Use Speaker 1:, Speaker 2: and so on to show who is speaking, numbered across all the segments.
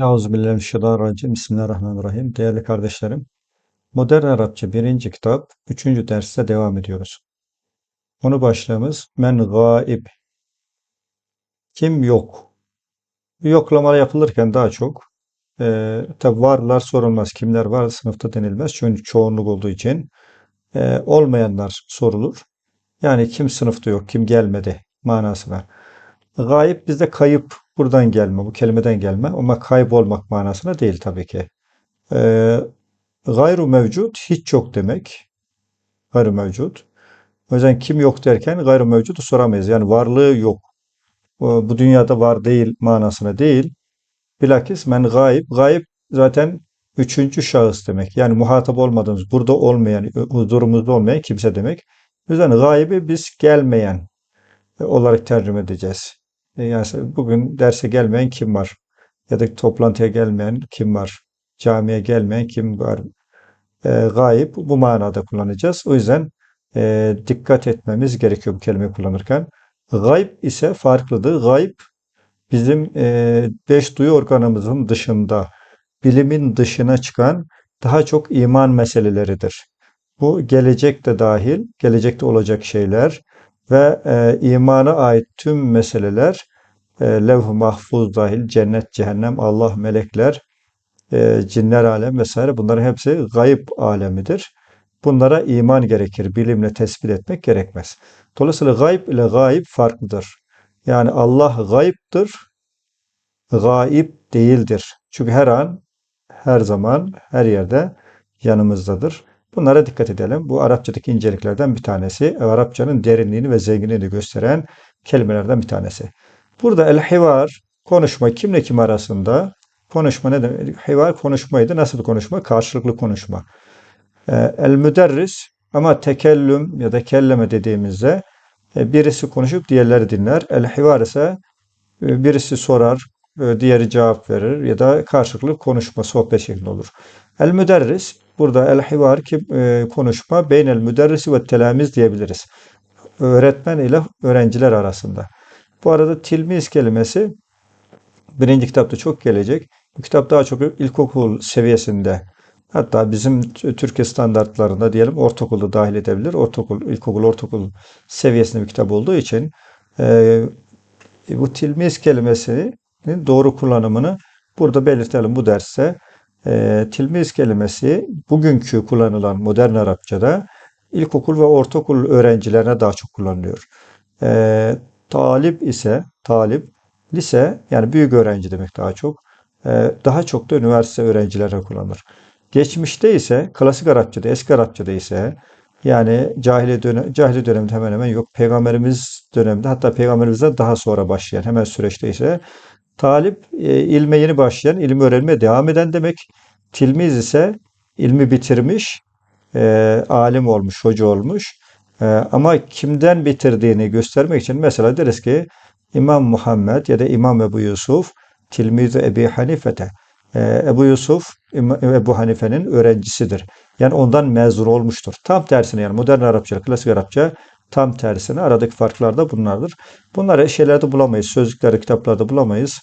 Speaker 1: Euzubillahimineşşeytanirracim. Bismillahirrahmanirrahim. Değerli kardeşlerim, Modern Arapça 1. kitap 3. derste devam ediyoruz. Konu başlığımız Men gaib. Kim yok? Bu yoklama yapılırken daha çok e, tabi varlar sorulmaz. Kimler var sınıfta denilmez. Çünkü çoğunluk olduğu için e, olmayanlar sorulur. Yani kim sınıfta yok, kim gelmedi manası var. Gayip bizde kayıp buradan gelme, bu kelimeden gelme ama kaybolmak manasına değil tabii ki. Ee, gayru mevcut hiç yok demek. Gayru mevcut. O yüzden kim yok derken gayru mevcudu soramayız. Yani varlığı yok. Bu, dünyada var değil manasına değil. Bilakis men gayip. Gayip zaten üçüncü şahıs demek. Yani muhatap olmadığımız, burada olmayan, huzurumuzda olmayan kimse demek. O yüzden gaybi biz gelmeyen olarak tercüme edeceğiz. E, yani bugün derse gelmeyen kim var? Ya da toplantıya gelmeyen kim var? Camiye gelmeyen kim var? E, gayip bu manada kullanacağız. O yüzden e, dikkat etmemiz gerekiyor bu kelimeyi kullanırken. Gayb ise farklıdır. Gayb bizim e, beş duyu organımızın dışında, bilimin dışına çıkan daha çok iman meseleleridir. Bu gelecekte dahil, gelecekte olacak şeyler, ve e, imana ait tüm meseleler e, levh-i mahfuz dahil cennet, cehennem, Allah, melekler, e, cinler alem vesaire bunların hepsi gayb alemidir. Bunlara iman gerekir. Bilimle tespit etmek gerekmez. Dolayısıyla gayb ile gayb farklıdır. Yani Allah gayiptir, gaib değildir. Çünkü her an, her zaman, her yerde yanımızdadır. Bunlara dikkat edelim. Bu Arapçadaki inceliklerden bir tanesi. Arapçanın derinliğini ve zenginliğini gösteren kelimelerden bir tanesi. Burada el-hivar, konuşma kimle kim arasında? Konuşma ne demek? Hivar konuşmaydı. Nasıl bir konuşma? Karşılıklı konuşma. Ee, el-müderris ama tekellüm ya da kelleme dediğimizde e, birisi konuşup diğerleri dinler. El-hivar ise e, birisi sorar, e, diğeri cevap verir ya da karşılıklı konuşma, sohbet şeklinde olur. El-müderris Burada el-hivar ki e, konuşma beynel müderrisi ve telamiz diyebiliriz. Öğretmen ile öğrenciler arasında. Bu arada tilmiz kelimesi birinci kitapta çok gelecek. Bu kitap daha çok ilkokul seviyesinde hatta bizim Türkiye standartlarında diyelim ortaokulda dahil edebilir. Ortaokul, ilkokul, ortaokul seviyesinde bir kitap olduğu için e, bu tilmiz kelimesinin doğru kullanımını burada belirtelim bu derste. E, tilmiz kelimesi bugünkü kullanılan modern Arapçada ilkokul ve ortaokul öğrencilerine daha çok kullanılıyor. E, talip ise talip lise yani büyük öğrenci demek daha çok. E, daha çok da üniversite öğrencilerine kullanılır. Geçmişte ise klasik Arapçada, eski Arapçada ise yani cahili, dönem, cahili dönemde hemen hemen yok. Peygamberimiz döneminde hatta peygamberimizden daha sonra başlayan hemen süreçte ise Talip e, ilme yeni başlayan, ilmi öğrenmeye devam eden demek. Tilmiz ise ilmi bitirmiş, e, alim olmuş, hoca olmuş. E, ama kimden bitirdiğini göstermek için mesela deriz ki İmam Muhammed ya da İmam Ebu Yusuf tilmiz Ebu Hanifete. E, Ebu Yusuf Ebu Hanife'nin öğrencisidir. Yani ondan mezun olmuştur. Tam tersine yani modern Arapça, klasik Arapça Tam tersine aradaki farklar da bunlardır. Bunları şeylerde bulamayız. Sözlüklerde, kitaplarda bulamayız.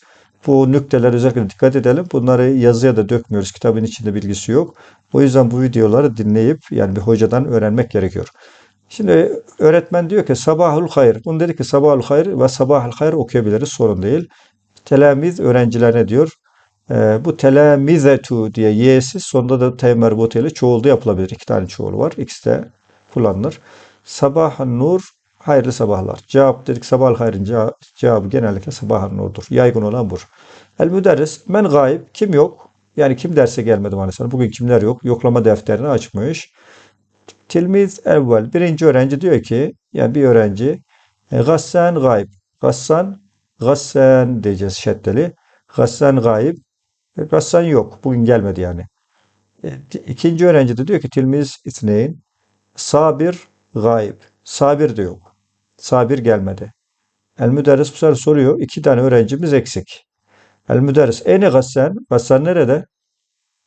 Speaker 1: Bu nükteler özellikle dikkat edelim. Bunları yazıya da dökmüyoruz. Kitabın içinde bilgisi yok. O yüzden bu videoları dinleyip yani bir hocadan öğrenmek gerekiyor. Şimdi öğretmen diyor ki sabahul hayır. Bunu dedi ki sabahul hayır ve sabahul hayır okuyabiliriz. Sorun değil. Telamiz öğrencilerine diyor. E, bu telamizetu diye y'siz sonunda da t merbutu ile çoğulda yapılabilir. İki tane çoğul var. İkisi de kullanılır. Sabahın nur, hayırlı sabahlar. Cevap dedik sabah hayrın cevabı, genellikle sabahın nurdur. Yaygın olan bu. El müderris, men gayb, kim yok? Yani kim derse gelmedi maalesef. Bugün kimler yok? Yoklama defterini açmış. Tilmiz evvel, birinci öğrenci diyor ki, yani bir öğrenci, e, gassan gayb. Gassan, gassan diyeceğiz şeddeli. Gassan gayb. E, gassan yok. Bugün gelmedi yani. E, ikinci öğrenci de diyor ki tilmiz isneyn. Sabir Gayb. Sabir de yok. Sabir gelmedi. El müderris bu sefer soruyor. İki tane öğrencimiz eksik. El müderris ene gassen? Gassen nerede?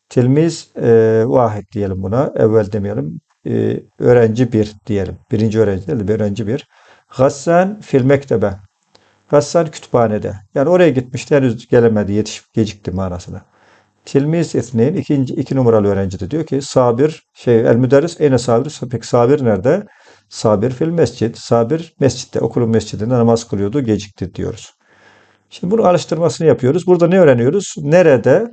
Speaker 1: Tilmiz e, vahid diyelim buna. Evvel demeyelim. E, öğrenci bir diyelim. Birinci öğrenci değil de öğrenci bir. Gassen fil mektebe. Gassan kütüphanede. Yani oraya gitmişti henüz gelemedi yetişip gecikti manasında. Tilmiz isneyn ikinci iki numaralı öğrenci de diyor ki sabir şey el müderris eyne sabir peki sabir nerede? Sabir fil mescid. Sabir mescitte okulun mescidinde namaz kılıyordu gecikti diyoruz. Şimdi bunun araştırmasını yapıyoruz. Burada ne öğreniyoruz? Nerede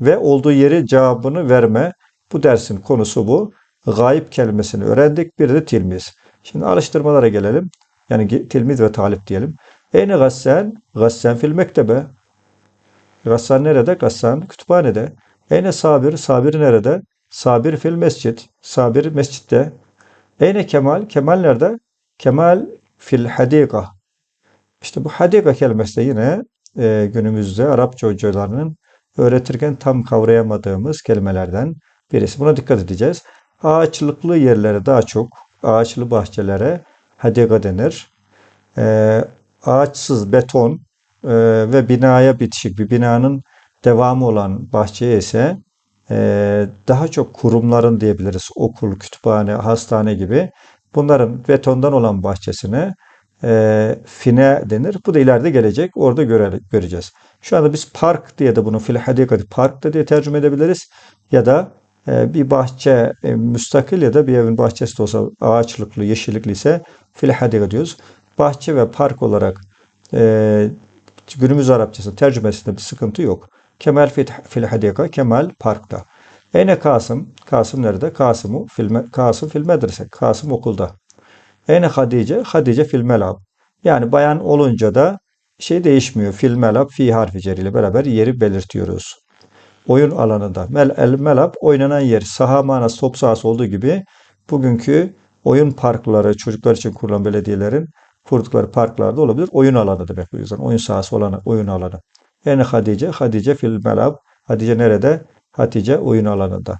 Speaker 1: ve olduğu yeri cevabını verme. Bu dersin konusu bu. Gayip kelimesini öğrendik. Bir de tilmiz. Şimdi araştırmalara gelelim. Yani tilmiz ve talip diyelim. Eyne gassen? Gassen fil mektebe. Gassan nerede? Gassan kütüphanede. Eyne sabir? Sabir nerede? Sabir fil mescid. Sabir mescitte. Eyne kemal? Kemal nerede? Kemal fil hadika. İşte bu hadika kelimesi de yine e, günümüzde Arapça hocalarının öğretirken tam kavrayamadığımız kelimelerden birisi. Buna dikkat edeceğiz. Ağaçlıklı yerlere daha çok, ağaçlı bahçelere hadika denir. E, ağaçsız beton e, ve binaya bitişik bir binanın devamı olan bahçeye ise e, daha çok kurumların diyebiliriz. Okul, kütüphane, hastane gibi. Bunların betondan olan bahçesine e, fine denir. Bu da ileride gelecek. Orada göre, göreceğiz. Şu anda biz park diye de bunu fil hadikati park da diye tercüme edebiliriz. Ya da e, bir bahçe e, müstakil ya da bir evin bahçesi de olsa ağaçlıklı, yeşillikli ise fil hadika diyoruz. Bahçe ve park olarak e, günümüz Arapçası tercümesinde bir sıkıntı yok. Kemal fil hadika, Kemal parkta. Eyne Kasım? Kasım nerede? Kasım'u filme, Kasım fil medrese. Kasım okulda. Eyne Hadice? Hadice fil melab. Yani bayan olunca da şey değişmiyor. Fil melab fi harfi ile beraber yeri belirtiyoruz. Oyun alanında. Mel, el melab oynanan yer. Saha manası top sahası olduğu gibi bugünkü oyun parkları çocuklar için kurulan belediyelerin kurdukları parklarda olabilir. Oyun alanı demek bu yüzden. Oyun sahası olan oyun alanı. Yani Hadice, Hadice fil melab. Hadice nerede? Hatice oyun alanında.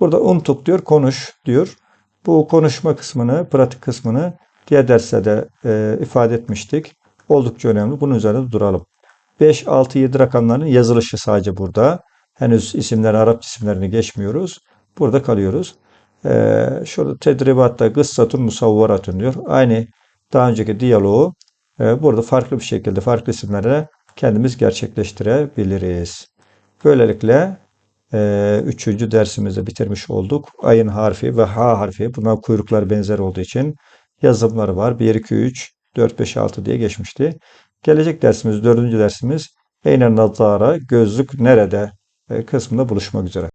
Speaker 1: Burada umtuk diyor, konuş diyor. Bu konuşma kısmını, pratik kısmını diğer derslerde e, ifade etmiştik. Oldukça önemli. Bunun üzerinde duralım. 5, 6, 7 rakamlarının yazılışı sadece burada. Henüz isimler, Arap isimlerini geçmiyoruz. Burada kalıyoruz. Ee, şurada tedribatta kıssatun musavvaratun diyor. Aynı daha önceki diyaloğu e, burada farklı bir şekilde farklı isimlerle kendimiz gerçekleştirebiliriz. Böylelikle e, üçüncü dersimizi bitirmiş olduk. Ayın harfi ve ha harfi bunlar kuyruklar benzer olduğu için yazımları var. 1, 2, 3, 4, 5, 6 diye geçmişti. Gelecek dersimiz, dördüncü dersimiz Eynen nazara gözlük nerede e, kısmında buluşmak üzere.